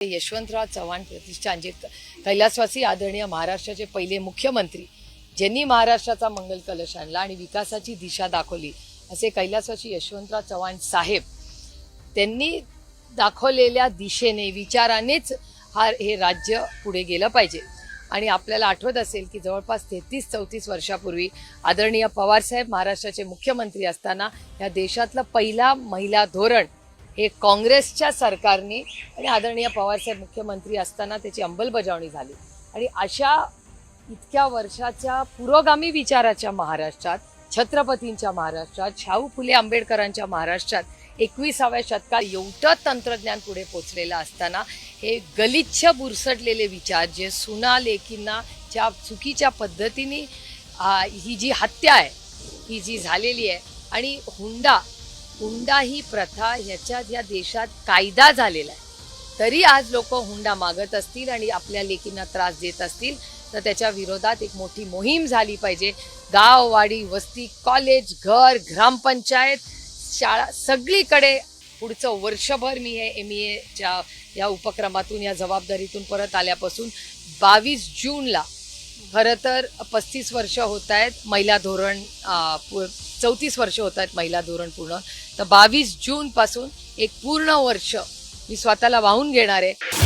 यशवंतराव चव्हाण प्रतिष्ठान जे म्हणजे कैलासवासी आदरणीय महाराष्ट्राचे पहिले मुख्यमंत्री ज्यांनी महाराष्ट्राचा मंगल कलश आणला आणि विकासाची दिशा दाखवली असे कैलासवासी यशवंतराव चव्हाण साहेब त्यांनी दाखवलेल्या दिशेने विचारानेच हा हे राज्य पुढे गेलं पाहिजे. आणि आपल्याला आठवत असेल की जवळपास तेहतीस चौतीस वर्षापूर्वी आदरणीय पवारसाहेब महाराष्ट्राचे मुख्यमंत्री असताना या देशातलं पहिला महिला धोरण हे काँग्रेसच्या सरकारने आणि आदरणीय पवारसाहेब मुख्यमंत्री असताना त्याची अंमलबजावणी झाली. आणि अशा इतक्या वर्षाच्या पुरोगामी विचाराच्या महाराष्ट्रात छत्रपतींच्या महाराष्ट्रात शाहू फुले आंबेडकरांच्या महाराष्ट्रात एकविसाव्या शतकात एवढं तंत्रज्ञान पुढे पोचलेलं असताना हे गलिच्छ बुरसटलेले विचार जे सुना लेकींना ज्या चुकीच्या पद्धतीने ही जी हत्या आहे ही जी झालेली आहे आणि हुंडा हुंडा ही प्रथा ह्याच्यात या देशात कायदा झालेला आहे. तरी आज लोक हुंडा मागत असतील आणि आपल्या लेकींना त्रास देत असतील तर त्याच्या विरोधात एक मोठी मोहीम झाली पाहिजे. गाव वाडी वस्ती कॉलेज घर ग्रामपंचायत शाळा सगळीकडे पुढचं वर्षभर मी हे एम एच्या या उपक्रमातून या जबाबदारीतून परत आल्यापासून बावीस जूनला खरं तर पस्तीस वर्ष होत आहेत महिला धोरण चौतीस वर्ष होत आहेत महिला धोरण पूर्ण. तर बावीस जूनपासून एक पूर्ण वर्ष मी स्वतःला वाहून घेणार आहे.